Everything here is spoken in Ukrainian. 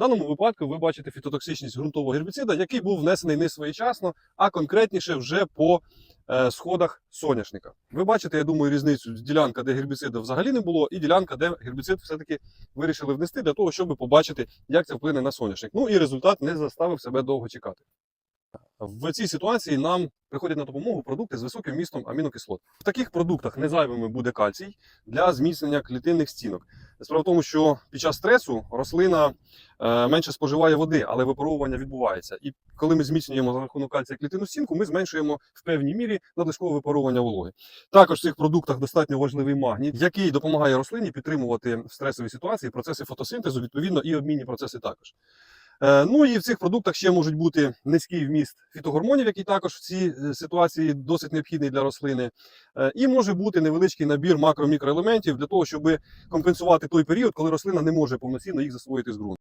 даному випадку ви бачите фітотоксичність ґрунтового гербіцида, який був внесений не своєчасно, а конкретніше вже по е, сходах соняшника. Ви бачите, я думаю, різницю ділянка, де гербіциду взагалі не було, і ділянка, де гербіцид все-таки вирішили внести для того, щоб побачити, як це вплине на соняшник. Ну і результат не заставив себе довго чекати. В цій ситуації нам приходять на допомогу продукти з високим вмістом амінокислот. В таких продуктах незайвими буде кальцій для зміцнення клітинних стінок. Справа в тому, що під час стресу рослина е, менше споживає води, але випаровування відбувається. І коли ми зміцнюємо за рахунок кальція клітину стінку, ми зменшуємо в певній мірі надлишкове випаровування вологи. Також в цих продуктах достатньо важливий магній, який допомагає рослині підтримувати в стресовій ситуації процеси фотосинтезу, відповідно, і обмінні процеси також. Е, Ну і в цих продуктах ще можуть бути низький вміст фітогормонів, який також в цій е, ситуації досить необхідний для рослини. Е, І може бути невеличкий набір макро-мікроелементів для того, щоб компенсувати той період, коли рослина не може повноцінно їх засвоїти з ґрунту.